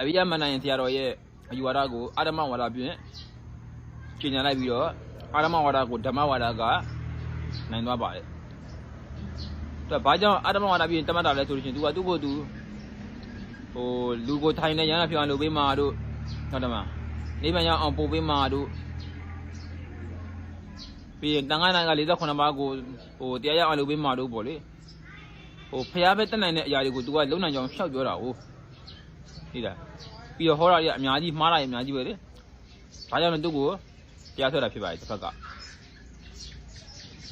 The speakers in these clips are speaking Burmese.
အဘိယမန္တယင်ဆရာတော်ရဲ့အယူဝါဒကိုအာရမဝါဒဖြင့်ကျင့်ကြံလိုက်ပြီးတော့အာရမဝါဒကိုဓမ္မဝါဒကနိုင်သွားပါတယ်။ဒါဘာကြောင့်အာရမဝါဒဖြင့်တမတ်တာလဲဆိုလို့ရှိရင် तू ကသူ့ကိုယ်သူဟိုလူကိုထိုင်နေရဟန်းဖြစ်အောင်လုပ်ပေးမှာတို့ဟုတ်တယ်မလားနိဗ္ဗာန်ရောက်အောင်ပို့ပေးမှာတို့ပြီးရင်တန်ခါးနိုင်က48ပါးကိုဟိုတရားရအောင်လုပ်ပေးမှာတို့ပေါ့လေဟိုဖျားပဲတက်နိုင်တဲ့အရာတွေကို तू ကလုံနိုင်ကြောင်ရှောက်ပြောတာဟုတ် သိလားပြီးတော့ဟောတာကြီးအများကြီးမှားတာကြီးအများကြီးပဲလေဒါကြောင့်လည်းသူ့ကိုတရားဆွဲတာဖြစ်ပါတယ်တစ်ဖက်က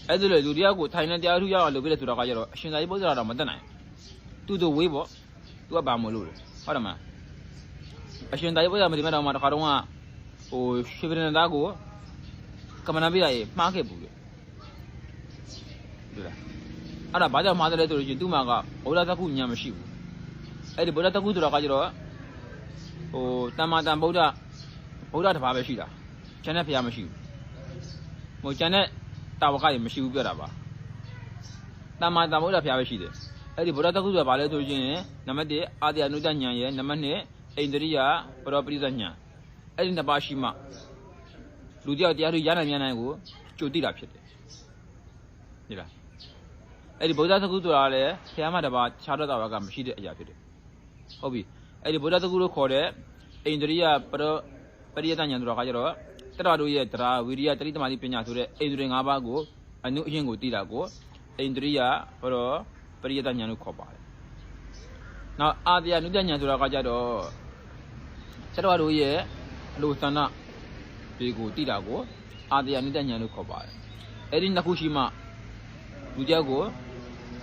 အဲ့ဒါလေလူတရားကိုထိုင်နေတရားထူရအောင်လုပ်ပြတဲ့ဆိုတာကကြတော့အရှင်သာကြီးပုဒ်စရာတော့မတက်နိုင်သူ့တို့ဝေးပေါ့သူကဘာမလို့လဲဟုတ်တယ်မလားအရှင်သာကြီးပုဒ်စရာမဒီမဲ့တော့မှတစ်ခါတော့ကဟိုရွှေပြည်နယ်သားကိုကမ္မနာပြရရေးမှားခဲ့ဘူးလေဒီလားအဲ့ဒါဘာကြောင့်မှားတယ်လဲဆိုလို့ရှိရင်သူ့မှာကဘုရားသက္ကုညာမရှိဘူးအဲ့ဒီဗုဒ္ဓတကုဆိုတာကကျတော့ ဟိုတမ္မာတန်ဗုဒ္ဓဗုဒ္ဓတစ်ပါးပဲရှိတာကျန်တဲ့ဘုရားမရှိဘူးဟိုကျန်တဲ့တာဝကတွေမရှိဘူးပြောတာပါတမ္မာတန်ဗုဒ္ဓဘုရားပဲရှိတယ်အဲ့ဒီဗုဒ္ဓတကုဆိုတာဘာလဲဆိုရင်နံပါတ်1အာတယနုတ္တဉာဏ်ရဲ့နံပါတ်2အိန္ဒြိယပရောပရိသဉာဏ်အဲ့ဒီနှစ်ပါးရှိမှလူတယောက်တရားတွေရနိုင်မြန်နိုင်ကိုကြိုသိတာဖြစ်တယ်ဒီလားအဲ့ဒီဗုဒ္ဓတကုဆိုတာလည်းဘုရားမတစ်ပါးခြားတော့တာဝကမရှိတဲ့အရာဖြစ်တယ်ဟုတ်ပြီ အဲ့ဒီဗုဒ္ဓတကူလို့ခေါ်တဲ့အိန္ဒြိယပရပရိယတဉာဏ်ဆိုတာကကြတော့တရတို့ရဲ့တရားဝိရိယတတိတမာတိပညာဆိုတဲ့အိန္ဒြေ၅ပါးကိုအနုအရင်ကိုတည်တာကိုအိန္ဒြိယပရပရိယတဉာဏ်လို့ခေါ်ပါတယ်။နောက်အာတယနုတဉာဏ်ဆိုတာကကြတော့တရတို့ရဲ့အလိုသဏ္ဍဒီကိုတည်တာကိုအာတယနုတဉာဏ်လို့ခေါ်ပါတယ်။အဲ့ဒီနှစ်ခုရှိမှလူကြောက်ကို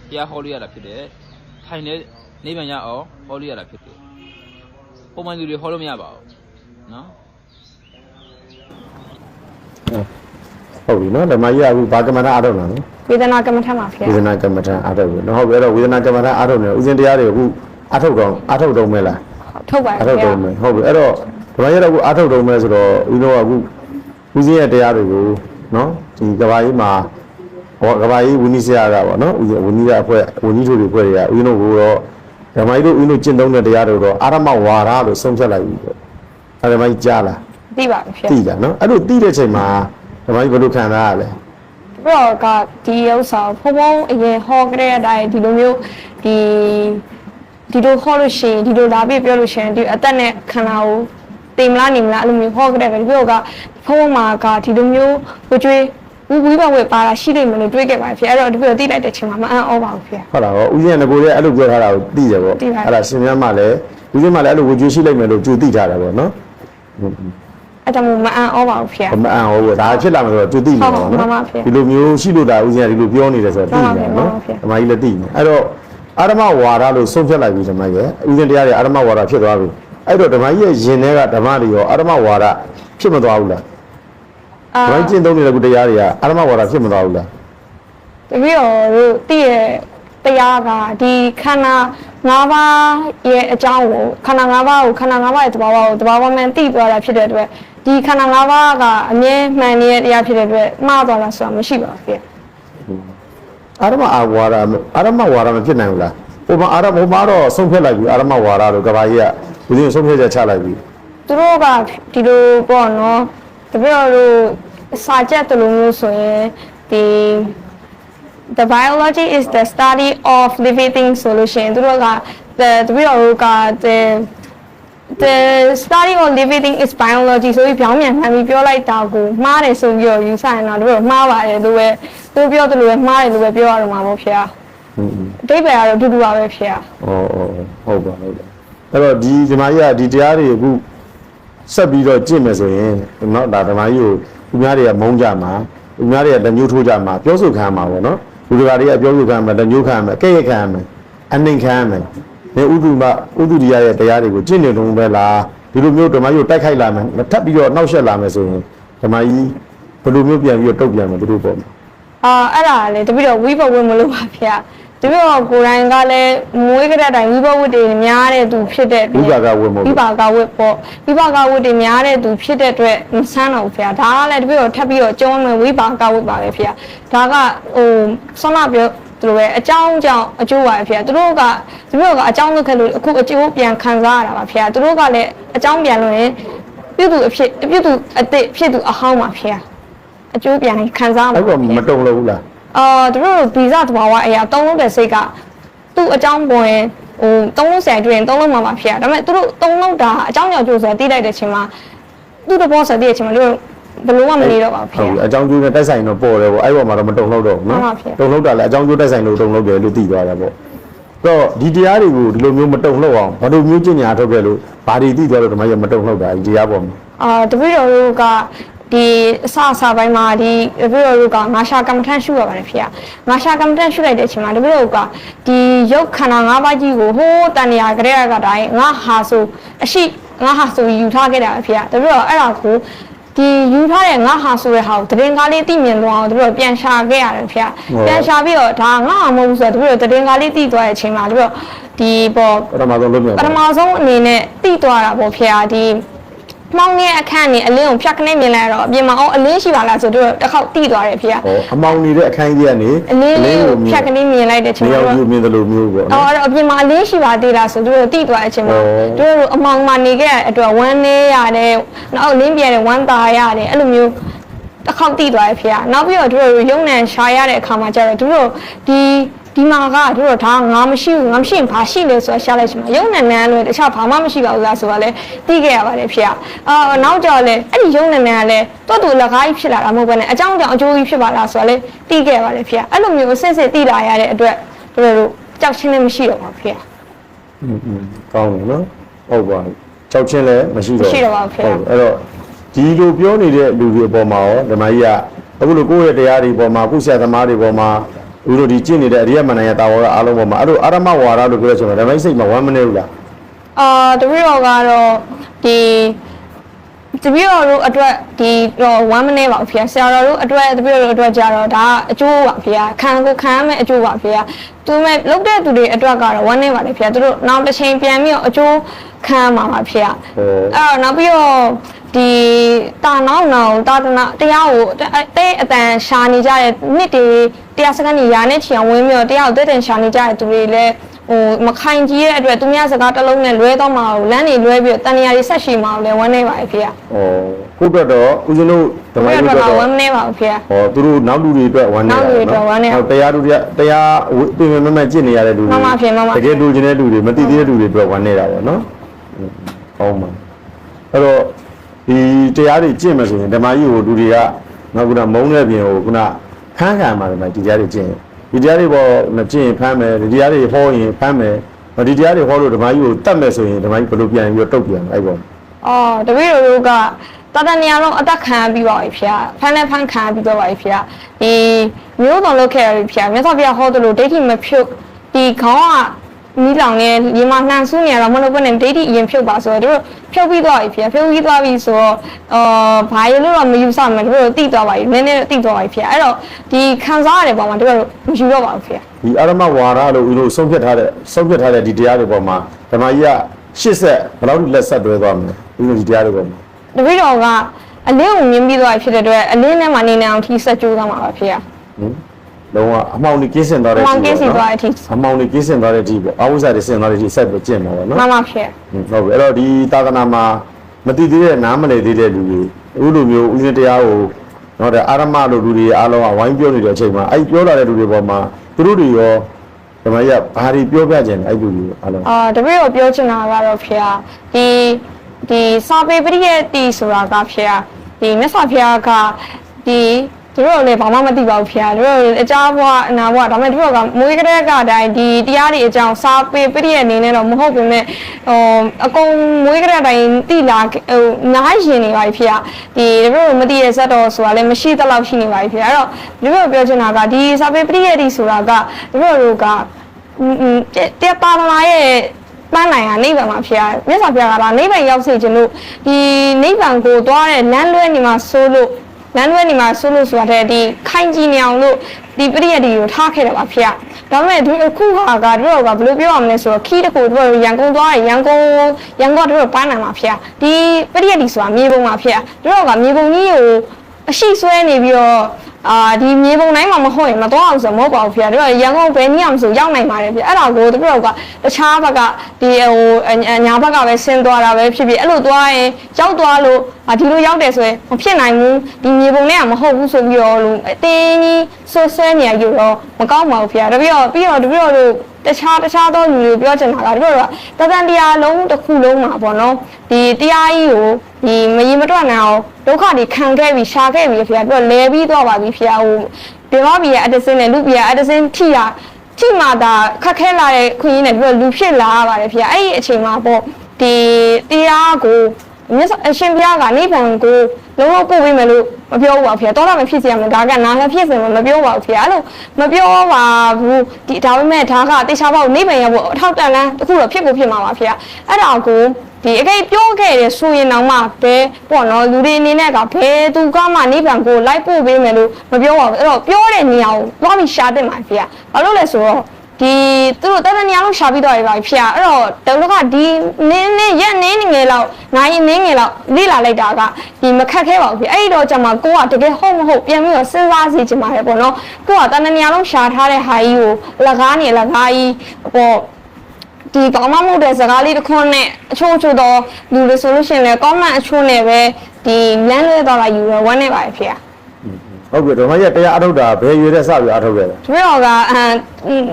တရားဟောလို့ရတာဖြစ်တယ်။ထိုင်တဲ့နိဗ္ဗာန်ရအောင်ဟောလို့ရတာဖြစ်တယ်။ ပုံမှန်လူတွေဟောလို့မရပါဘူး။နော်ဟုတ်ပြီနော်ဓမ္မကြီးကအခုဘာကမ္မဋ္ဌာန်းအားထုတ်လာနော်ဝေဒနာကမ္မထမှာဖေဝေဒနာကမ္မဋ္ဌာန်းအားထုတ်ပြီနော်ဟုတ်ပြီအဲ့တော့ဝေဒနာကမ္မဋ္ဌာန်းအားထုတ်နေဥစဉ်တရားတွေအခုအားထုတ်တော့အားထုတ်တော့မဲလားထုတ်ပါအားဖေထုတ်တော့မဲဟုတ်ပြီအဲ့တော့ဓမ္မကြီးကအခုအားထုတ်တော့မဲဆိုတော့ဦးတို့ကအခုဥစဉ်ရဲ့တရားတွေကိုနော်ဒီကဘာကြီးမှာဟောကဘာကြီးဝိနည်းဆရာကပေါ့နော်ဦးစဉ်ဝိနည်းရအဖွဲ့ဝိနည်းတို့တွေဖွဲ့တွေကဦးတို့ကတော့ ဓမ္မကြီးတို့ဦးတို့ကျင့်သုံးတဲ့တရားတွေတော့အာရမဝါဒလို့ဆုံးဖြတ်လိုက်ပြီပေါ့အဲ့ဓမ္မကြီးကြားလားသိပါပြီဖေသိတာနော်အဲ့လိုသိတဲ့ချိန်မှာဓမ္မကြီးဘယ်လိုခံစားရလဲပြီးတော့ကဒီဥစ္စာဖုံဖုံအရင်ဟောကြတဲ့အတိုင်းဒီလိုမျိုးဒီဒီလိုဟောလို့ရှိရင်ဒီလိုလာပြီးပြောလို့ရှိရင်ဒီအသက်နဲ့ခန္ဓာကိုတင်မလားနေမလားအဲ့လိုမျိုးဟောကြတဲ့ပြီးတော့ကဖုံဖုံမှာကဒီလိုမျိုးဝကြွေး ဝီဝီဘဝေပါတာရှိလိမ့်မယ်လို့တွေးခဲ့ပါဖေအဲ့တော့ဒီလိုသိလိုက်တဲ့ချိန်မှာမအံ့ဩပါဘူးဖေဟုတ်လားဟောဦးဇင်းကကိုယ်ရဲ့အဲ့လိုပြောထားတာကိုသိတယ်ပေါ့သိပါတယ်အဲ့ဒါရှင်မြတ်မှလည်းဦးဇင်းမှလည်းအဲ့လိုဝကြွေးရှိလိုက်မယ်လို့ကြိုသိထားတာပေါ့နော်အဲ့ဒါမှမအံ့ဩပါဘူးဖေမအံ့ဟောဘူးဒါဖြစ်လာမယ်ဆိုတော့ကြိုသိနေပါတော့ဟုတ်ပါပါဗျာဒီလိုမျိုးရှိလို့ဒါဦးဇင်းကဒီလိုပြောနေတယ်ဆိုတော့သိဟုတ်ပါနေပါတယ်နော်ဟုတ်ပါဗျာဓမ္မကြီးလည်းသိနေအဲ့တော့အာရမဝါဒလို့ဆုံးဖြတ်လိုက်ပြီဓမ္မကြီးဦးဇင်းတရားတွေအာရမဝါဒဖြစ်သွားပြီအဲ့တော့ဓမ္မကြီးရဲ့ယင်ထဲကဓမ္မတွေရောအာရမဝါဒဖြစ်မသွားဘူးလား အာဓမ္မကြီးကျင့်သုံးနေတဲ့ခုတရားတွေကအာရမဝါဒဖြစ်မသွားဘူးလားတပည့်တော်တို့တည့်ရဲ့တရားကဒီခန္ဓာ၅ပါးရဲ့အကြောင်းကိုခန္ဓာ၅ပါးကိုခန္ဓာ၅ပါးရဲ့သဘာဝကိုသဘာဝမှန်သိသွားတာဖြစ်တဲ့အတွက်ဒီခန္ဓာ၅ပါးကအမြဲမှန်နေတဲ့တရားဖြစ်တဲ့အတွက်မှားသွားတာဆိုတာမရှိပါဘူးပြည့်အာရမအာဝါဒအာရမဝါဒမဖြစ်နိုင်ဘူးလားဟိုမှာအာရမဟိုမှာတော့ဆုံးဖြတ်လိုက်ပြီအာရမဝါဒလို့ကဘာကြီးကဦးဇင်းဆုံးဖြတ်ချက်ချလိုက်ပြီသူတို့ကဒီလိုပေါ့နော်တပည့်တော်တို့ စာချက်တလို့မျိုးဆိုရင်ဒီ the biology is the study of living things ဆိုလို့ရှိရင်သူတို့က the တပည့်တော်တို့က the the study of living thing is biology ဆိုပြီးပြောင်းပြန်ခံပြီးပြောလိုက်တာကိုမှားတယ်ဆိုပြီးတော့ယူဆရင်တော့တို့မှားပါတယ်လို့ပဲသူပြောတယ်လို့ပဲမှားတယ်လို့ပဲပြောရတော့မှာပေါ့ဖေ။ဟုတ်အတိတ်ပဲကတော့အတူတူပါပဲဖေ။ဩဩဟုတ်ပါဟုတ်ပါ။အဲ့တော့ဒီဇမားကြီးကဒီတရားတွေအခုဆက်ပြီးတော့ကြင့်မယ်ဆိုရင်နော်ဒါဓမ္မကြီးကို ဦးများတွေကမုန်းကြမှာဦးများတွေကလက်ညှိုးထိုးကြမှာပြောဆိုခံမှာပေါ့နော်လူတကာတွေကပြောဆိုခံမှာလက်ညှိုးခံမှာကဲ့ရဲ့ခံမှာအနှိမ်ခံမှာနေဥဒုမဥဒုရိယရဲ့တရားတွေကိုကျင့်နေလုံးပဲလားဒီလိုမျိုးဓမ္မကြီးကိုတိုက်ခိုက်လာမယ်မထပ်ပြီးတော့နှောက်ယှက်လာမယ်ဆိုရင်ဓမ္မကြီးဘယ်လိုမျိုးပြန်ပြီးတော့တုတ်ပြန်မယ်သူတို့ပေါ့အာအဲ့ဒါလေတပည့်တော်ဝိဘဝမလို့ပါဖေ။ တပည့်တော်ကိုယ်တိုင်ကလည်းမွေးကြတဲ့အတိုင်းဝိဘဝတွေများတဲ့သူဖြစ်တဲ့ဝိပါကဝတ်မဟုတ်ဝိဘူးပါကဝတ်ပေါ့ဝိပါကဝတ်တွေများတဲ့သူဖြစ်တဲ့အတွက်မဆန်းတော့ဘူးဖေ။ဒါကလည်းတပည့်တော်ထပ်ပြီးတော့ကျုံးမယ်ဝိပါကဝတ်ပါပဲဖေ။ဒါကဟိုဆွမ်းနာပြောသူတို့ပဲအကြောင်းကြောင့်အကျိုးပါပဲဖေသူတို့ကသူတို့ကအကြောင်းလုပ်ခဲ့လို့အခုအကျိုးပြန်ခံစားရတာပါဖေသူတို့ကလည်းအကြောင်းပြန်လို့ရင်ပြုသူအဖြစ်ပြုသူအစ်စ်ဖြစ်သူအဟောင်းပါဖေအကျိုးပြန်ခံစားမှာအဲ့ပါတော့ဖေမတုံလို့ဘူးလား အာသူတို့ဗီဇသဘာဝအရာတုံးလို့တဲ့စိတ်ကသူ့အကြောင်းပေါ်ရင်ဟိုတုံးလို့ဆယ်တွေ့ရင်တုံးလို့မှာပါဖေဒါပေမဲ့သူတို့တုံးလို့တာအကြောင်းကြောင့်ကြိုးဆိုတိလိုက်တဲ့ချိန်မှာသူ့တဘောဆက်တဲ့ချိန်မှာတို့ဘယ်လို့မှမနေတော့ပါဘူးဖေဟုတ်ပြီအကြောင်းကျိုးနဲ့တိုက်ဆိုင်တော့ပေါ်တယ်ပေါ့အဲ့ပေါ်မှာတော့မတုံလို့တော့ဘူးနော်မှန်ပါဗျာတုံလို့တာလည်းအကြောင်းကျိုးတိုက်ဆိုင်လို့တုံလို့တယ်လို့သိသွားတာပေါ့တော့ဒီတရားတွေကိုဒီလိုမျိုးမတုံလို့အောင်ဘာလို့မျိုးကျင့်ညာထုတ်ခဲ့လို့ဘာတွေသိသွားလို့ဒီမှာရမတုံလို့တာဒီတရားပေါ်မှာအာတပည့်တော်တို့က ဒီအစအစပိုင်းမှာဒီတပည့်တော်တို့ကငါရှာကမ္မထန်ရှုရပါတယ်ဖေ။ငါရှာကမ္မထန်ရှုလိုက်တဲ့အချိန်မှာတပည့်တော်ကဒီရုပ်ခန္ဓာ၅ပါးကြီးကိုဟိုးတန်ရာကြတဲ့ကတိုင်းငါဟာဆိုအရှိငါဟာဆိုယူထားခဲ့တာပဲဖေ။တပည့်တော်အဲ့ဒါကိုဒီယူထားတဲ့ငါဟာဆိုတဲ့ဟာကိုတရင်ကားလေးသိမြင်သွားအောင်တပည့်တော်ပြန်ရှာခဲ့ရတယ်ဖေ။ပြန်ရှာပြီးတော့ဒါငါဟာမဟုတ်ဘူးဆိုတော့တပည့်တော်တရင်ကားလေးသိသွားတဲ့အချိန်မှာတပည့်တော်ဒီပေါ်ပထမဆုံးလုပ်မြင်ပထမဆုံးအနေနဲ့တိသွားတာပေါ့ဖေ။ဒီ မောင်ရဲ့အခန်းနေအလင်းကိုဖြတ်ခနဲ့မြင်လိုက်တော့အပြင်မှာအော်အလင်းရှိပါလားဆိုတော့တစ်ခေါက်တိသွားတယ်ဖေ။ဟောအမောင်နေတဲ့အခန်းကြီးကနေအလင်းလေးကိုဖြတ်ခနဲ့မြင်လိုက်တဲ့ချိန်နေမှာရာတော့ကြီးမြင်တယ်လို့မျိုးပေါ့အော်နော်အဲ့တော့အပြင်မှာအလင်းရှိပါသေးလားဆိုတော့တိသွားတဲ့အချိန်မှာဩတို့တို့အမောင်မှာနေခဲ့တဲ့အတွက်ဝမ်းနေရတယ်နောက်အလင်းပြတဲ့ဝမ်းသာရတယ်အဲ့လိုမျိုးတစ်ခေါက်တိသွားတယ်ဖေ။နောက်ပြီးတော့တို့တို့ရုံနံရှာရတဲ့အခါမှာကျတော့တို့တို့ဒီ ဒီမှာကတို့တို့ဒါငါမရှိဘူးငါမရှိရင်ဘာရှိလဲဆိုတာရှာလိုက်ချင်မှာရုံနံနန်းလို့တခြားဘာမှမရှိပါဘူးလားဆိုတာလဲသိခဲ့ရပါတယ်ဖေ။အာနောက်ကြတော့လေအဲ့ဒီရုံနံနန်းကလည်းတွတ်တူလက်ကားကြီးဖြစ်လာတာမဟုတ်ဘဲနဲ့အကြောင်းကြောင့်အကျိုးကြီးဖြစ်ပါလားဆိုတာလဲသိခဲ့ရပါတယ်ဖေ။အဲ့လိုမျိုးစစ်စစ်သိလာရတဲ့အတွက်တို့တို့ကြောက်ချင်းလည်းမရှိတော့ပါဘူးဖေ။ อืมอืมကောင်းတယ်နော်ဟုတ်ပါဘူးကြောက်ချင်းလည်းမရှိတော့ မရှိတော့ပါဘူးခင်ဗျာ ဟုတ်အဲ့တော့ဒီလိုပြောနေတဲ့လူတွေအပေါ်မှာရောဓမ္မကြီးကအခုလိုကိုယ့်ရဲ့တရားတွေအပေါ်မှာကုဆရာသမားတွေအပေါ်မှာ ဒီလိုဒီကျင့်နေတဲ့အရိယမဏ္ဍရဲ့တာဝရအားလုံးပေါ်မှာအဲ့လိုအာရမဝါဒလို့ပြောချင်တယ်ဓမ္မကြီးစိတ်မှာဝမ်းမနေဘူးလားအာတပည့်တော်ကတော့ဒီတပည့်တော်တို့အတွက်ဒီတော့1 minute ပါဖေဆရာတော်တို့အတွက်တပည့်တော်တို့အတွက်ကြတော့ဒါအကျိုးပါဖေခံကိုခံရမယ့်အကျိုးပါဖေသူမဲ့လုတ်တဲ့သူတွေအတွက်ကတော့1 minute ပါလေဖေသူတို့နောက်တစ်ချိန်ပြန်ပြီးတော့အကျိုးခံရမှာပါဖေအဲ့တော့နောက်ပြီးတော့ဒီတာနောက်နောက်တာတနာတရားကိုတဲ့တဲ့အတန်ရှာနေကြတဲ့နှစ်တွေ တရားစကန်ကြီးရာနဲ့ချီအောင်ဝင်ပြီးတော့တရားကိုတဲ့တဲ့ရှာနေကြတဲ့သူတွေလည်းဟိုမခိုင်ကြီးရဲ့အတွက်သူများစကားတစ်လုံးနဲ့လွဲတော့မှာကိုလမ်းနေလွဲပြီးတော့တန်နေရာတွေဆက်ရှိမှာကိုလည်းဝမ်းနေပါရဲ့ဖေ။ဩကိုယ့်အတွက်တော့ဦးဇင်းတို့ဓမ္မဘယ်ကြီးတော့တို့မှတော့ဝမ်းမနေပါဘူးဖေ။ဟောသူတို့နောက်လူတွေအတွက်ဝမ်းနေနောက်လူတွေအတွက်ဝမ်းနည်းဟုတ်တရားလူတွေတရားပြင်ပြင်မမကျင့်နေရတဲ့လူတွေမှန်ပါဖြင့်မှန်ပါ တကယ်လူကျင်တဲ့လူတွေမသိသေးတဲ့လူတွေအတွက်ဝမ်းနေတာပေါ့နော်ဟောင်းပါအဲ့တော့ဒီတရားတွေကျင့်မယ်ဆိုရင်ဓမ္မကြီးကိုလူတွေကနောက်ခုနမုန်းတဲ့ပြင်ကိုခုန ဖမ်းခံပါတယ်မှာဒီတရားတွေကျင့်ရင်ဒီတရားတွေပေါ်မကျင့်ရင်ဖမ်းမယ်ဒီတရားတွေဟောရင်ဖမ်းမယ်ဒီတရားတွေဟောလို့ဓမ္မကြီးကိုတတ်မယ်ဆိုရင်ဓမ္မကြီးဘယ်လိုပြန်ပြီးတော့တုတ်ပြန်လဲအဲ့ပေါ်အော်တပည့်တော်တို့ကတတနေရာလုံးအသက်ခံရပြီးပါပြီဖေ။ဖမ်းလဲဖမ်းခံရပြီးတော့ပါပြီဖေ။ဒီမျိုးတော်လုပ်ခဲ့ရပြီဖေ။မြတ်စွာဘုရားဟောသလိုဒိဋ္ဌိမဖြုတ်ဒီခေါင်းက မိလောင်နေဒီမှာနှံဆူးနေရတော့မလို့ဘယ်နဲ့ဒိဋ္ဌိအရင်ဖြုတ်ပါဆိုတော့တို့ဖြုတ်ပြီးသွားပြီဖေ။ဖြုတ်ပြီးသွားပြီဆိုတော့အော်ဘာရလို့တော့မယူဆမှာတို့တိသွားပါပြီနည်းနည်းတိသွားပါပြီဖေ။အဲ့တော့ဒီခံစားရတဲ့ပုံမှာတို့မယူတော့ပါဘူးဖေ။ဒီအာရမဝါဒလို့ဦးတို့ဆုံးဖြတ်ထားတဲ့ဆုံးဖြတ်ထားတဲ့ဒီတရားတွေပေါ်မှာဓမ္မကြီးကရှစ်ဆက်ဘယ်လောက်ထိလက်ဆက်တွဲသွားမလဲဦးတို့ဒီတရားတွေပေါ်မှာတပည့်တော်ကအလင်းကိုမြင်ပြီးသွားပြီဖြစ်တဲ့အတွက်အလင်းထဲမှာနေနေအောင်ထိဆက်ကြိုးသားမှာပါဖေ။ဟင် လုံးဝအမှောင်ကြီးကင်းစင်သွားတဲ့အအမှောင်ကင်းစင်သွားတဲ့အထိအမှောင်ကြီးကင်းစင်သွားတဲ့အထိပေါ့အဝိဇ္ဇာတွေစင်သွားတဲ့အထိဆက်ပြီးကျင့်မှာပေါ့နော်မှန်ပါဖေဟုတ်ပြီအဲ့တော့ဒီသာသနာမှာမတည်သေးတဲ့နားမလည်သေးတဲ့လူတွေအခုလိုမျိုးဦးဇင်းတရားကိုတော့တဲ့အာရမလို့လူတွေအားလုံးကဝိုင်းပြောနေတဲ့အချိန်မှာအဲ့ပြောလာတဲ့လူတွေပေါ်မှာသူတို့တွေရောဓမ္မကြီးကဘာတွေပြောပြကြတယ်အဲ့လူတွေအားလုံးအာတပည့်တော်ပြောချင်တာကတော့ဖေဟာဒီဒီစာပေပရိယတ်တီဆိုတာကဖေဟာဒီမြတ်စွာဘုရားကဒီ သူတို့လည်းဘာမှမသိပါဘူးဖေဟာသူတို့အကြဘွားအနာဘွားဒါပေမဲ့သူတို့ကမွေးကလေးကတိုင်းဒီတရားတွေအကြောင်းစာပေပရိယတ်အနေနဲ့တော့မဟုတ်ပေမဲ့ဟိုအကုန်မွေးကလေးတိုင်းတိလာဟိုနားရင်နေပါပြီဖေဟာဒီသူတို့မသိရစက်တော်ဆိုတာလည်းမရှိသလောက်ရှိနေပါပြီဖေဟာအဲ့တော့သူတို့ပြောချင်တာကဒီစာပေပရိယတ်တီဆိုတာကသူတို့တို့ကอืมတဲ့ပါမလာရဲ့ပန်းနိုင်ဟာနိဗ္ဗာန်မှာဖြစ်ရတယ်မြတ်စွာဘုရားကလာနိဗ္ဗာန်ရောက်စေခြင်းလို့ဒီနိဗ္ဗာန်ကိုသွားတဲ့လမ်းလွဲနေမှာဆိုလို့ လမ်းလွဲနေမှာဆိုလို့ဆိုတာတဲ့ဒီခိုင်ကြီးနေအောင်လို့ဒီပရိယတ်ဒီကိုထားခဲ့တယ်ပါဖေ။ဒါပေမဲ့ဒီအခုဟာကတို့ကဘယ်လိုပြောရမလဲဆိုတော့ခီးတကူတို့ရန်ကုန်သွားတယ်ရန်ကုန်ရန်ကုန်ကတို့ပန်းနိုင်မှာဖေ။ဒီပရိယတ်ဒီဆိုတာမြေပုံမှာဖေ။တို့ကမြေပုံကြီးကိုအရှိဆွဲနေပြီးတော့ အာဒီမြေပုံတိုင်းမှာမဟုတ်ရင်မတော့အောင်ဆိုမဟုတ်ပါဘူးဖေ။တို့ရန်ကုန်ဘယ်နည်းအောင်ဆိုရောက်နိုင်ပါတယ်ဖေ။အဲ့ဒါကိုတို့ကတခြားဘက်ကဒီဟိုညာဘက်ကပဲဆင်းသွားတာပဲဖြစ်ဖြစ်အဲ့လိုသွားရင်ရောက်သွားလို့ဒီလိုရောက်တယ်ဆိုရင်မဖြစ်နိုင်ဘူးဒီမြေပုံနဲ့ကမဟုတ်ဘူးဆိုပြီးတော့လို့အတင်းကြီးဆွဆွဲနေရယူတော့မကောင်းပါဘူးဖေ။တပြီးတော့ပြီးတော့တပြီးတော့တို့ တခြားတခြားသောလူတွေပြောချင်တာကတို့ကတသန်တရားလုံးတစ်ခုလုံးမှာပေါ့နော်ဒီတရားကြီးကိုဒီမရင်မတွက်နိုင်အောင်ဒုက္ခတွေခံခဲ့ပြီးရှာခဲ့ပြီးဖေ။ပြီးတော့လဲပြီးသွားပါပြီဖေ။ဟိုဒီမောဘီရဲ့အတစင်းနဲ့လူဘီရဲ့အတစင်းထိတာထိမှသာခက်ခဲလာတဲ့ခွင့်ရင်းနဲ့ပြီးတော့လူဖြစ်လာရပါတယ်ဖေ။အဲ့ဒီအချိန်မှာပေါ့ဒီတရားကို မြတ်စွာအရှင်ဘုရားကနိဗ္ဗာန်ကိုလုံးဝပို့ပေးမယ်လို့မပြောဘူးပါဖေ။တော့တော့မဖြစ်စီရမယ်ဒါကနာလည်းဖြစ်စင်မပြောပါဘူးဖေ။အဲ့လိုမပြောပါဘူးဒီဒါပေမဲ့ဒါကတေချာပေါ့နိဗ္ဗာန်ရဖို့အထောက်တန်လန်းတစ်ခုတော့ဖြစ်ကိုဖြစ်မှာပါဖေ။အဲ့ဒါကိုဒီအကိတ်ပြောခဲ့တယ်ဆိုရင်တော့မှဘယ်ပေါ့နော်လူတွေအနေနဲ့ကဘယ်သူကမှနိဗ္ဗာန်ကိုလိုက်ပို့ပေးမယ်လို့မပြောပါဘူးအဲ့တော့ပြောတဲ့နေရာကိုသွားပြီးရှာတင်ပါဖေ။ဘာလို့လဲဆိုတော့ ဒီသူတို့တတနေရာလုံးရှာပြီးတော့ရပါပြီဖေ။အဲ့တော့တလူကဒီနင်းနင်းရက်နင်းငယ်လောက်နိုင်နင်းငယ်လောက်လေ့လာလိုက်တာကဒီမခက်ခဲပါဘူးဖေ။အဲ့ဒီတော့ကျမှကိုကတကယ်ဟုတ်မဟုတ်ပြန်ပြီးတော့စဉ်းစားစီချင်ပါတယ်ပေါ့နော်။ကိုကတတနေရာလုံးရှာထားတဲ့ဟာကြီးကိုလကားနေလကားကြီးပေါ့ဒီကောင်းမမှုတဲ့စကားလေးတစ်ခွန်းနဲ့အချို့အချို့တော့လူတွေဆိုလို့ရှိရင်လည်းကောင်းမအချို့နဲ့ပဲဒီလမ်းလွဲသွားတာယူရဝမ်းနေပါရဲ့ဖေ။ ဟုတ်ပြီဓမ္မကြီးတရားအထုတ်တာဘယ်ရွယ်တဲ့စပြီးအထုတ်ခဲ့လဲတပည့်တော်ကအမ်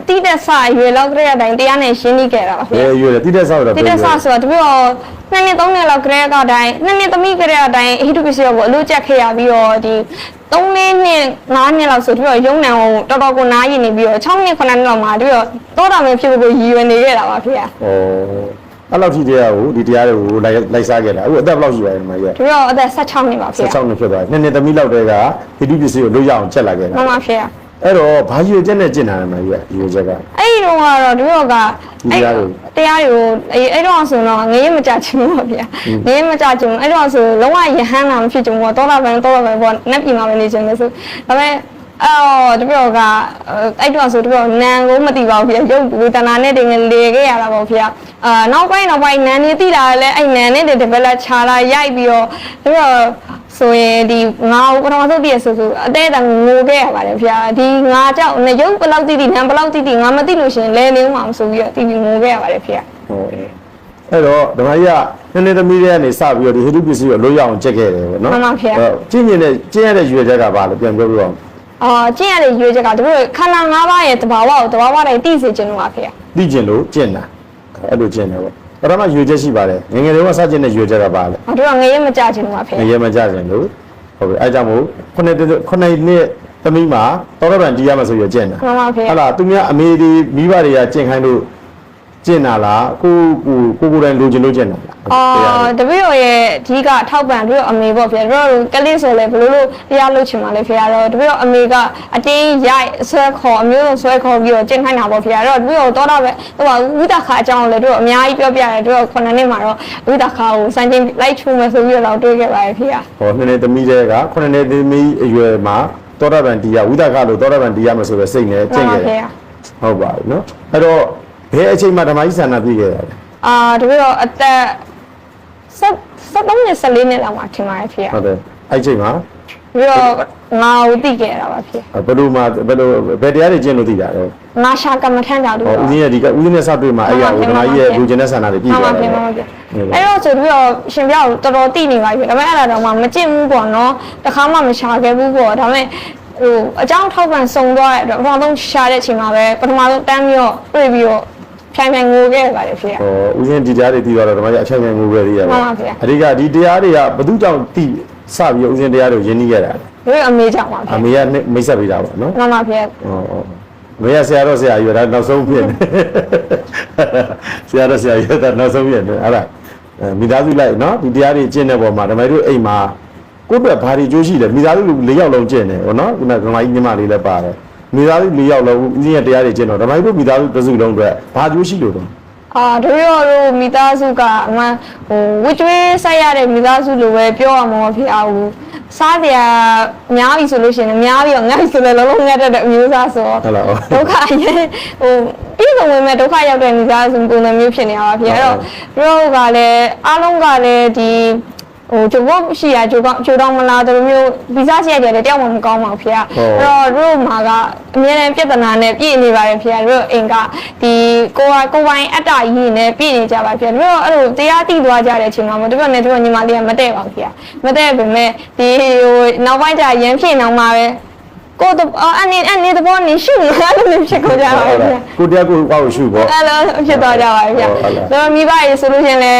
တိတက်ဆရွေလောက်ကလေးအတိုင်းတရားနဲ့ရှင်းနေခဲ့တာပါဘဖေယ်ရွယ်လဲတိတဲ့ဆောက်တော့တိတက်ဆဆိုတော့တပည့်တော်နှစ်နှစ်သုံးနှစ်လောက်ကလေးကအတိုင်းနှစ်နှစ်သမီးကလေးအတိုင်းဟိတုပစ္စည်းကိုအလို့ကျက်ခဲ့ရပြီးတော့ဒီ3နှစ်နှစ်5နှစ်လောက်ဆိုတပည့်တော်ရုံနံကိုတော်တော်ကိုနားရည်နေပြီးတော့6နှစ်9နှစ်လောက်မှာတပည့်တော်တောတာမျိုးဖြစ်ဖို့ကိုရည်ရွယ်နေခဲ့တာပါဖေ။ဩ အဲ့လောက်ထိတရားကိုဒီတရားတွေကိုလိုက်လိုက်စားခဲ့တာအခုအသက်ဘယ်လောက်ရှိပါလဲဓမ္မကြီးတပည့်တော်အသက်16နှစ်ပါဖေ။16နှစ်ဖြစ်သွားတယ်နှစ်နှစ်သမီးလောက်တည်းကဟိတုပစ္စည်းကိုလွတ်ရအောင်ချက်လာခဲ့တာမှန်ပါဖေ။အဲ့တော့ဘာရွယ်ချက်နဲ့ကျင့်တာလဲဓမ္မကြီးကရွယ်ချက်ကအဲ့ဒီတော့ကတော့တို့ကဒီတရားတွေတရားတွေကိုအဲ့အဲ့တော့ဆိုတော့ငရေမကြချင်ဘူးပေါ့ဗျာငရေမကြချင်ဘူးအဲ့တော့ဆိုလုံးဝယဟန်းတာမဖြစ်ချင်ဘူးပေါ့တောတာပန်တောတာပန်ပေါ့နက်ပြည်မှာပဲနေချင်တယ်ဆိုဒါပေမဲ့ အော်တပြောကအဲ့တော့ဆိုတပြောနန်ကိုမသိပါဘူးဗျာရုပ်ဝေဒနာနဲ့တင်လေခဲ့ရတာပေါ့ဗျာအာနောက်ပိုင်းနောက်ပိုင်းနန်နေသိလာလဲအဲ့နန်နဲ့ develop ချလာရိုက်ပြီးတော့တပြောဆိုရင်ဒီငါ့ကိုပထမဆုံးတည့်ရဆိုဆိုအသေးအတန်ငိုခဲ့ရပါတယ်ဗျာဒီငါကြောက်နေရုပ်ဘယ်လောက်တိတိနံဘယ်လောက်တိတိငါမသိလို့ရှရင်လဲလင်းမှာမဆိုပြီးတော့တီဗီငိုခဲ့ရပါတယ်ဗျာဟုတ်အဲ့တော့ဓမ္မကြီးကနှစ်နှစ်သမီးတွေကနေစပြီးတော့ဒီဟိတုပစ္စည်းကိုလွတ်ရအောင်ချက်ခဲ့တယ်ပေါ့နော်မှန်ပါဗျာအဲ့တော့ကျင့်ရင်တဲ့ကျင့်ရတဲ့ရွယ်ချက်ကဘာလဲပြန်ပြောပြပါဦး အာကျင့်ရတဲ့ရွေးချက်ကတို့ခန္ဓာ၅ပါးရဲ့တဘာဝကိုတဘာဝတိုင်းသိစေခြင်းလို့ပါဗျာသိကျင်လို့ကျင့်တာအဲ့လိုကျင့်တယ်ပေါ့ပထမရွယ်ချက်ရှိပါတယ်ငယ်ငယ်တုန်းကစကျင့်တဲ့ရွယ်ချက်ကဘာလဲ။တို့ကငရဲမကြခြင်းလို့ပါဗျာငရဲမကြခြင်းလို့ဟုတ်ပြီအဲကြောင့်မို့ခုနှစ်တစ်ခုနှစ်နှစ်သမီးမှာတောရပံတီးရမယ်ဆိုရကျင့်တာ။မှန်ပါဗျာဟုတ်လားသူများအမေဒီမိဘတွေကကျင့်ခိုင်းလို့ ကျင့်တာလားကိုကိုကိုကိုယ်တိုင်လိုချင်လို့ကျင့်တာလား။အာတပည့်တော်ရဲ့အဓိကထောက်ပံ့တို့အမေပေါ့ဗျာ။တို့ကလေးဆိုလဲဘလို့လို့တရားလုပ်ချင်ပါလဲဗျာ။တော့တပည့်တော်အမေကအတင်းရိုက်ဆွဲခေါ်အမျိုးစုံဆွဲခေါ်ပြီးတော့ကျင့်ခိုင်းတာပေါ့ဗျာ။တော့တပည့်တော်တော့တော့ပဲဟိုကဝိသခါအကြောင်းလဲတို့အများကြီးပြောပြတယ်တို့ခုနှစ်နှစ်မှာတော့ဝိသခါကိုစံချိန်လိုက်ချိုးမယ်ဆိုပြီးတော့တွေးခဲ့ပါရဲ့ဗျာဟောနှစ်နှစ်သမီးတွေကခုနှစ်နှစ်သမီးအရွယ်မှာတောရပံတီးရဝိသကလို့တောရပံတီးရမယ်ဆိုတော့စိတ်နဲ့။ကျင့်မှန်ခဲ့ပါတယ်ဗျာဟုတ်ပါပြီနော်အဲ့တော့ ဘယ်အချိန်မှာဓမ္မကြီးဆန္ဒပြည့်ခဲ့တာလဲ။အာတပည့်တော်အသက်ဆက်73နှစ်14နှစ်လောက်မှာထင်ပါတယ်ဗျာဟုတ်တယ်အဲ့ချိန်မှာ။ပြီးတော့ငါ့ကိုသိခဲ့ရတာပါဗျာ။ဘယ်လိုမှဘယ်လိုဘယ်တရားတွေကျင့်လို့သိတာလဲငါရှာကမ္မထမ်းကြတော့ဟောဦးဇင်းရဲ့ဒီကဦးဇင်းနဲ့စတွေ့မှာအဲ့ရဓမ္မကြီးရဲ့လူကျင်တဲ့ဆန္ဒတွေပြည့်မှန်သွားပါတယ်ဗျာမှန်ပါဗျာအဲ့တော့ဆိုပြီးတော့ရှင်ပြကိုတော်တော်တိနေပါပြီဒါပေမဲ့အဲ့ဒါတော့မှမကြည့်ဘူးပေါ့နော်တခါမှမရှာခဲ့ဘူးပေါ့ဒါပေမဲ့ဟိုအကြောင်းထောက်ပံ့စုံသွားတဲ့အတွက်ပထမဆုံးရှာတဲ့အချိန်မှာပဲပထမဆုံးတန်းပြီးတော့တွေ့ပြီးတော့ ဖြိုင်ဖြိုင်ငိုခဲ့ပါတယ်ဖေကဟောဦးဇင်းဒီတရားတွေသိသွားတော့ဓမ္မကြီးအချက်ငယ်ငိုပဲသေးရမှန်ပါဗျာအဓိကဒီတရားတွေကဘယ်သူကြောင့်သိစပြီးတော့ဦးဇင်းတရားတွေကိုယဉ်နီးခဲ့တာလဲတို့အမေကြောင့်ပါအဖေမေကမိတ်ဆက်ပေးတာပေါ့နော်မှန်ပါဖေဟောဟောမေရဆရာတော့ဆရာကြီးပဲဒါနောက်ဆုံးဖြစ်နေဆရာတော့ဆရာကြီးဒါနောက်ဆုံးဖြစ်နေအဲ့ဒါအဲမိသားစုလိုက်နော်ဒီတရားတွေကျင့်တဲ့ပုံမှာဓမ္မကြီးတို့အိမ်မှာကိုယ့်အတွက်ဘာတွေကြိုးရှိတယ်မိသားစု၄ယောက်လုံးကျင့်တယ်ဟောနော်ခုနကဓမ္မကြီးညီမလေးလည်းပါတယ် မိသားစု၄ယောက်လုံးဦးဇင်းရဲ့တရားတွေကျင့်တော့ဓမ္မကြီးတို့မိသားစုတစ်စုလုံးအတွက်ဘာကြိုးရှိလို့တော့အာတို့ရောတို့မိသားစုကအမှန်ဟိုဝစ်ကျွေးဆက်ရတဲ့မိသားစုလိုပဲပြောရမှာမဖြစ်အောင်ဘူးစားတရားများပြီဆိုလို့ရှိရင်များပြီးတော့ငတ်ပြီဆိုလည်းလုံးလုံးငတ်တတ်တဲ့အမျိုးသားဆိုတော့ဟုတ်လားဒုက္ခရဲ့ဟိုပြည်စုံဝင်မဲ့ဒုက္ခရောက်တဲ့မိသားစုပုံစံမျိုးဖြစ်နေတာပါဖြစ်အဲ့တော့တို့ကလည်းအားလုံးကလည်းဒီ ဟိုဂျိုဘောရှိရဂျိုကောဂျိုတော့မလားတို့မျိုးဗီဇရှိရတယ်တယောက်မှမကောင်းပါဘူးဖေအဲ့တော့တို့မှာကအများနဲ့ပြဿနာနဲ့ပြည့်နေပါတယ်ဖေတို့အိမ်ကဒီကိုကကိုပိုင်အတ္တကြီးနဲ့ပြည့်နေကြပါဖေတို့အဲ့လိုတရားသိသွားကြတဲ့အချိန်မှာမတို့ကလည်းတို့ညီမလေးကမတည့်ပါဘူးဖေမတည့်ပေမဲ့ဒီဟိုနောက်ပိုင်းကျရမ်းဖြစ်နေမှာပဲကိုတော့အနေအနေတဘောနေရှုမှာလို့ဖြစ်ကုန်ကြပါဟုတ်ဖေလားကိုတရားကိုပေါ့ရှုပေါ့အဲ့လိုဖြစ်သွားကြပါပြီဗျဟုတ်လား။ဒါမိဘရေဆိုလို့ရှရင်လေ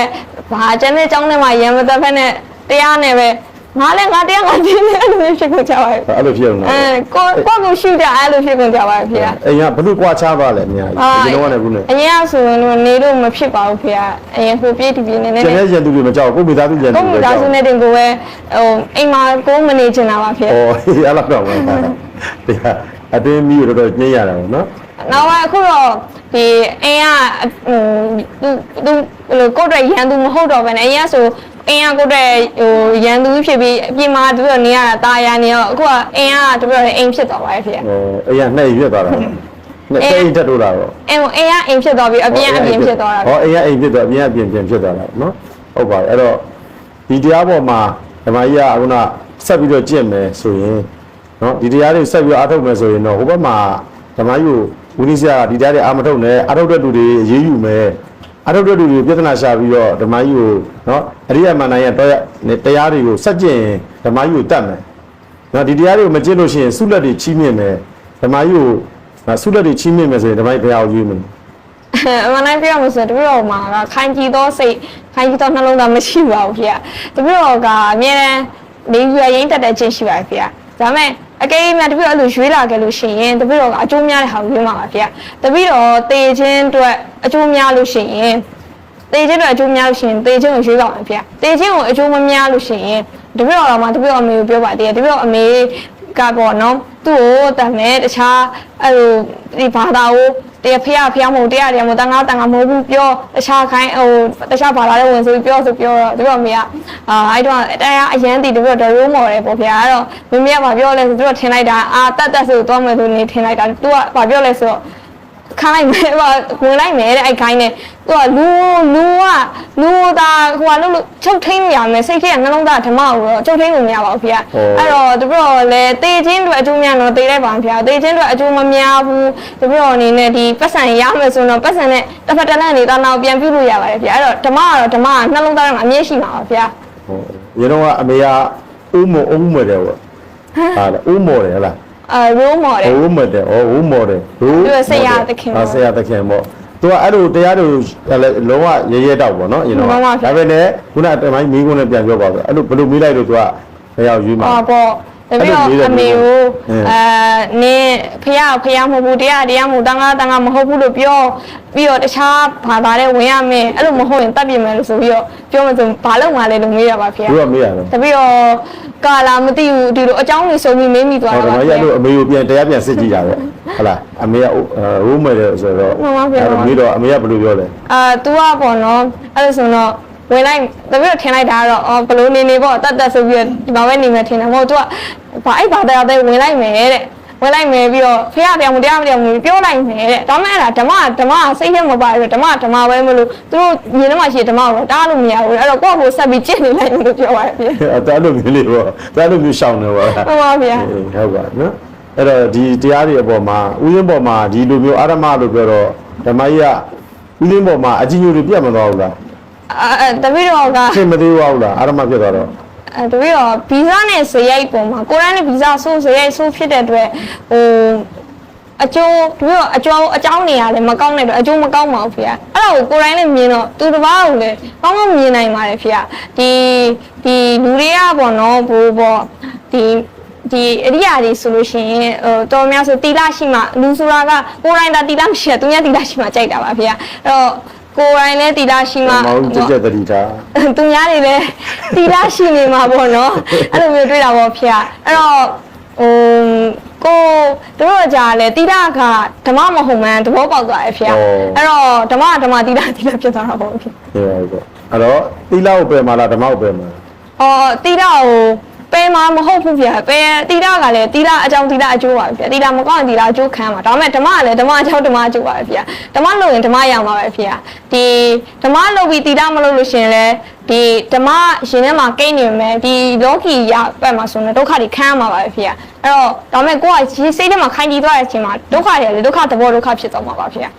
ဘာကျန်တဲ့ကျောင်းထဲမှာရံမသက်ဖက်နဲ့တရားနဲ့ပဲငါလည်းငါတရားငါတင်းနဲ့အဲ့လိုမျိုးဖြစ်ကုန်ကြပါပြီအဲ့လိုဖြစ်အောင်။နော်အဲကိုကိုကိုရှိကြအဲ့လိုဖြစ်ကုန်ကြပါပြီဗျာအိမ်ကဘလို့ပွားချပါလဲအများကြီးဒီလိုနဲ့ခုနဲ့အရင်ကဆိုရင်တော့နေလို့မဖြစ်ပါဘူးဖေ။အရင်ဟိုပြေးတီပြေးနေနေကျန်တဲ့ရန်သူတွေမကြောက်ကိုမိသားစုရန်သူကိုတွေမိကြောသားက်စုနဲ့တင်ကိုပဲဟိုအိမ်မှာကိုမနေချင်တာပါဖေဩအဲ့လောက်တော့ပါတရားအတွင်းမီးတော့ညှိရတာပေါ့နော်။ နောက်ပိုင်းအခုတော့ဒီအိမ်ကဟိုသူသူဟိုကိုယ့်အတွက်ရန်သူမဟုတ်တော့ဘဲနဲ့အရင်ကဆိုအင်းကကိုတဲ့ဟိုရန်သူဖြစ်ပြီးအပြင်မှာတပြည့်နေရတာตาရနေတော့အခုကအင်းကတပြည့်အိမ်ဖြစ်သွားပါရဲ့ဖေဩအိမ်ကနှဲ့ရွက်သွားတာနဲ့တိတ်တက်လို့လာတော့။အိမ်အိမ်ကအိမ်ဖြစ်သွားပြီးအပြင်အပြင်ဖြစ်သွားတာဟောအိမ်ကအိမ်ဖြစ်သွားအပြင်ကပြင်ပြင်ဖြစ်သွားတာနော်ဟုတ်ပါတယ်အဲ့တော့ဒီတရားပေါ်မှာဓမ္မကြီးကအခုနဆက်ပြီးတော့ကြင့်မယ်ဆိုရင်နော်ဒီတရားတွေဆက်ပြီးအားထုတ်မယ်ဆိုရင်တော့ဟိုဘက်မှာဓမ္မကြီးကို ဝိနည်းဆရာကဒီတရားတွေအားမထုတ်နဲ့အားထုတ်တဲ့လူတွေအေးအေးယူမယ်အားထုတ်တဲ့လူတွေပြဿနာရှာပြီးတော့ဓမ္မကြီးကိုနော်အရိယမန္တန်ရဲ့တရားတွေကိုဆက်ကျင့်ရင်ဓမ္မကြီးကိုတတ်မယ်နော်ဒီတရားတွေကိုမကျင့်လို့ရှိရင်ဆုလက်တွေချီးမြှင့်မယ်ဓမ္မကြီးကိုနော်ဆုလက်တွေချီးမြှင့်မယ်ဆိုရင်ဓမ္မကြီးဘုရားကိုရွေးမယ်။အမှန်တိုင်းပြောရမလို့ဆိုတပြည့်တော်မှာကခိုင်ကြည့်သောစိတ်ခိုင်ကြည့်သောနှလုံးသားမရှိပါဘူးဖေ။တပြည့်တော်ကအမြဲတမ်းနေယူရရင်တက်တဲ့ခြင်းရှိပါဖေ။ဒါပေမဲ့ အကယ်၍များတပြည့်တော်အဲ့လိုရွေးလာခဲ့လို့ရှိရင်တပြည့်တော်ကအကျိုးများတဲ့ဟာကိုရွေးမှာပါဖေ။တပြည့်တော်တေခြင်းအတွက်အကျိုးများလို့ရှိရင်တေခြင်းတော့အကျိုးများလို့ရှိရင်တေခြင်းကိုရွေးပါမယ်ဖေ။တေခြင်းကိုအကျိုးမများလို့ရှိရင်တပည့်တော်မှာတပည့်တော်အမေကိုပြောပါသေးတယ်တပည့်တော်အမေကပေါ့နော်သူ့ကိုတတ်မယ်တခြားအဲ့လိုဒီဘာသာကို တရားဖះဖះမဟုတ်တရားတရားမဟုတ်တန်ခါတန်ခါမဟုတ်ဘူးပြောတခြားခိုင်းဟိုတခြားဘာသာလေးဝင်ဆိုပြီးပြောဆိုပြောတော့တပည့်တော်အမေကအာအဲ့တော့တရားအရန်တီတပည့်တော်ရိုးမော်တယ်ပေါ့ဖေ။အဲ့တော့မမေကဘာပြောလဲဆိုတပည့်တော်ထင်လိုက်တာအာတတ်တတ်ဆိုသွားမယ်ဆိုနေထင်လိုက်တာသူကဘာပြောလဲဆိုတော့ ခိုင်းမယ်ပါဝင်လိုက်မယ်တဲ့အဲ့ခိုင်းနေသူကလူလူကလူသားဟိုကလို့လို့ချုပ်ထိန်ရမယ်စိတ်ထဲကနှလုံးသားဓမ္မကိုတော့ချုပ်ထိန်လို့မရပါဘူးဖေ။အဲ့တော့တပြတော့လေတေချင်းတွေအကျိုးများတော့တေလိုက်ပါဖေ။တေချင်းတွေအကျိုးမများဘူးတပြတော့အနေနဲ့ဒီပတ်စံရမယ်ဆိုတော့ပတ်စံနဲ့တစ်ဖက်တစ်လန့်နေတာနောက်ပြန်ပြုလို့ရပါတယ်ဖေ။အဲ့တော့ဓမ္မကတော့ဓမ္မကနှလုံးသားထဲမှာအမြဲရှိမှာပါဖေဟောရေတော့ကအမေကဥမောဥမောတယ်ပေါ့ဟာလေဥမောတယ်ဟလား။ အဲ role model ဥမောတယ်ဩဥမောတယ်ဟိုသူကဆရာသခင်ပေါ့ဟာဆရာသခင်ပေါ့သူကအဲ့လိုတရားတွေလုံးဝရဲရဲတောက်ပေါ့နော်အရင်တော့မှန်ပါဗျာဒါပေမဲ့ခုနတမိုင်းမီးကုန်းနဲ့ပြန်ပြောပါဆိုအဲ့လိုဘယ်လိုမေးလိုက်လို့သူကဘယ်ရောက်ရွေးမှာဟောပေါ့ တပည့်တော်အမေကိုအဲနင်းဖះဖះမဟုတ်ဘူးတရားတရားမဟုတ်တန်ခါတန်ခါမဟုတ်ဘူးလို့ပြောပြီးတော့တခြားဘာသာနဲ့ဝင်ရမယ်အဲ့လိုမဟုတ်ရင်တတ်ပြင်မယ်လို့ဆိုပြီးတော့ပြောမှဆိုဘာလို့မှလဲလို့မေးရပါဖះသူကမေးရတယ်တပည့်တော်ကာလာမသိဘူးဒီလိုအကြောင်းတွေစုံပြီးမေးမိသွားဟောတာဓမ္မပါကြီးဖះအဲ့လိုအမေကိုပြန်တရားပြန်စစ်ကြည့်တာပဲဟုတ်လားအမေကဥမောတယ်ဆိုတော့မှန်ပါဗျာအဲ့လိုမေးတော့အမေကဘယ်လိုပြောလဲအာ तू ကပေါ့နော်အဲ့လိုဆိုတော့ ဝင်လိုက်တပည့်တော်ထင်လိုက်တာကတော့အော်ဘလို့နေနေပေါ့တတ်တတ်ဆိုပြီးတော့ဒီမှာပဲနေမယ်ထင်တယ်မဟုတ် तू ကဘာအဲ့ဘာတရားတဲ့ဝင်လိုက်မယ်တဲ့ဝင်လိုက်မယ်ပြီးတော့ဖះတရားမတရားမတရားမပြောလိုက်မယ်တဲ့ဒါမှအဲ့ဒါဓမ္မဓမ္မစိတ်ထဲမပါဘူးဓမ္မဓမ္မပဲမလို့သူတို့မြင်ထဲမှာရှိတဲ့ဓမ္မကိုတော့တားလို့မရဘူးအဲ့တော့ကိုယ့်ကိုဆက်ပြီးကျင့်နေလိုက်လို့ပြောပါတယ်ဗျအဲ့ဒါလိုမျိုးလေးပေါ့ဒါလိုမျိုးရှောင်နေပါလားဟုတ်ပါဗျာအေးဟုတ်ပါနော်အဲ့တော့ဒီတရားတွေအပေါ်မှာဥယျာဉ်ပေါ်မှာဒီလိုမျိုးအာရမလို့ပြောတော့ဓမ္မကြီးကဥယျာဉ်ပေါ်မှာအကြီးညိုတွေပြတ်မသွားဘူးလား အဲတပည့်တော်ကသင်မသေးပါဘူးလားအာရမပြတ်သွားတော့အဲတပည့်တော်ဗီဇနဲ့ဇယိုက်ပုံမှာကိုရန်နဲ့ဗီဇဆိုးဇယိုက်ဆိုးဖြစ်တဲ့အတွက်ဟိုအကျိုးတပည့်တော်အကျိုးအကြောင်းနေရတယ်မကောင်းတဲ့အတွက်အကျိုးမကောင်းပါဘူးဖေ။အဲ့ဒါကိုကိုရိုင်းနဲ့မြင်တော့သူတစ်ပါးကိုလည်းကောင်းကောင်းမြင်နိုင်ပါတယ်ဖေ။ဒီဒီလူတွေကပေါ့နော်ဘိုးပေါ့ဒီဒီအရိယာတွေဆိုလို့ရှိရင်ဟိုတော်များဆိုတီလာရှိမှလူဆိုတာကကိုရိုင်းတာတီလာမရှိရသူများတီလာရှိမှကြိုက်တာပါဖေ။အဲ့တော့ ကိုရိုင်းလည်းတီလာရှိမှမောင်ကြက်ကြက်တတိတာသူများတွေလည်းတီလာရှိနေမှာပေါ့နော်အဲ့လိုမျိုးတွေ့တာပေါ့ဖေအဲ့တော့ဟိုကိုတို့ကြာလဲတီလာကဓမ္မမဟုတ်မှန်သဘောပေါက်သွားတယ်ဖေအဲ့တော့ဓမ္မဓမ္မတီလာတီလာဖြစ်သွားတာပေါ့ဖေဟေးဟုတ်ကဲ့အဲ့တော့သီလကိုပယ်မှာလားဓမ္မကိုပယ်မှာလားအော်တီလာကို ပဲမှာမဟုတ်ဘူးဖေပဲတီလာကလည်းတီလာအကြောင်းတီလာအကျိုးပါဖေတီလာမကောင်းရင်တီလာအကျိုးခံမှာဒါပေမဲ့ဓမ္မကလည်းဓမ္မအကြောင်းဓမ္မအကျိုးပါပဲဖေဓမ္မလို့ရင်ဓမ္မရအောင်ပါပဲဖေဒီဓမ္မလုပ်ပြီးတီလာမလုပ်လို့ရှင်လဲဒီဓမ္မရှင်ထဲမှာကိန်းနေမယ်ဒီလောကီရဘက်မှာဆိုရင်ဒုက္ခတွေခံရမှာပါပဲဖေအဲ့တော့ဒါပေမဲ့ကိုကဒီစိတ်ထဲမှာခိုင်တည်သွားတဲ့အချိန်မှာဒုက္ခတွေလည်းဒုက္ခသဘောဒုက္ခဖြစ်သွားမှာပါဖေအဲ့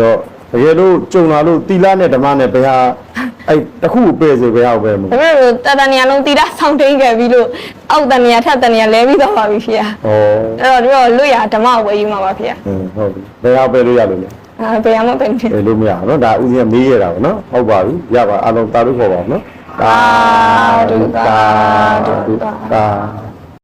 တော့ တကယ်လို့ကြုံလာလို့တီလာနဲ့ဓမ္မနဲ့ဘယ်ဟာအဲ့တစ်ခုပဲစေဘယ်ဟာပဲမဟုတ်ဒါပေမဲ့တတန်နေရာလုံးတီလာဆောင်းတိန်ခဲ့ပြီးလို့အောက်တန်နေရာထက်တန်နေရာလဲပြီးသွားပါပြီဖေ။ဩအဲ့တော့ဒီတော့လွတ်ရဓမ္မဝယ်ယူမှာပါဖေ။ဟုတ်ပြီဘယ်ဟာပဲလို့ရလို့လဲအာဘယ်ဟာမှပဲဖြစ်ဘယ်လို့မရဘူးနော်ဒါဦးဇင်းမေးရတာပေါ့နော်ဟုတ်ပါပြီရပါအားလုံးတာလို့ခေါ်ပါအောင်နော်တာတုတာတုတာ